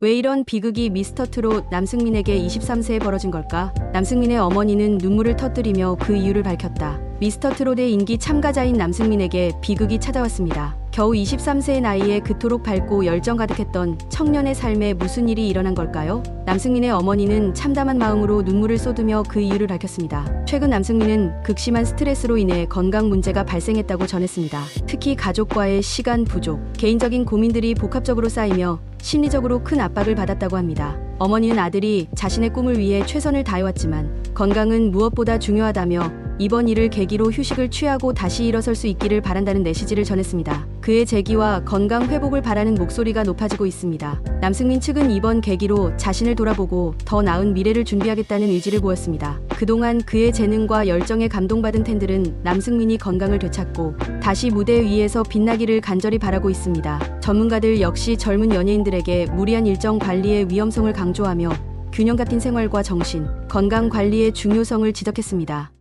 왜 이런 비극이 미스터 트롯 남승민에게 23세에 벌어진 걸까? 남승민의 어머니는 눈물을 터뜨리며 그 이유를 밝혔다. 미스터 트롯의 인기 참가자인 남승민에게 비극이 찾아왔습니다. 겨우 23세의 나이에 그토록 밝고 열정 가득했던 청년의 삶에 무슨 일이 일어난 걸까요? 남승민의 어머니는 참담한 마음으로 눈물을 쏟으며 그 이유를 밝혔습니다. 최근 남승민은 극심한 스트레스로 인해 건강 문제가 발생했다고 전했습니다. 특히 가족과의 시간 부족, 개인적인 고민들이 복합적으로 쌓이며 심리적으로 큰 압박을 받았다고 합니다. 어머니는 아들이 자신의 꿈을 위해 최선을 다해왔지만 건강은 무엇보다 중요하다며 이번 일을 계기로 휴식을 취하고 다시 일어설 수 있기를 바란다는 메시지를 전했습니다. 그의 재기와 건강 회복을 바라는 목소리가 높아지고 있습니다. 남승민 측은 이번 계기로 자신을 돌아보고 더 나은 미래를 준비하겠다는 의지를 보였습니다. 그동안 그의 재능과 열정에 감동받은 팬들은 남승민이 건강을 되찾고 다시 무대 위에서 빛나기를 간절히 바라고 있습니다. 전문가들 역시 젊은 연예인들에게 무리한 일정 관리의 위험성을 강조하며 균형 같은 생활과 정신, 건강 관리의 중요성을 지적했습니다.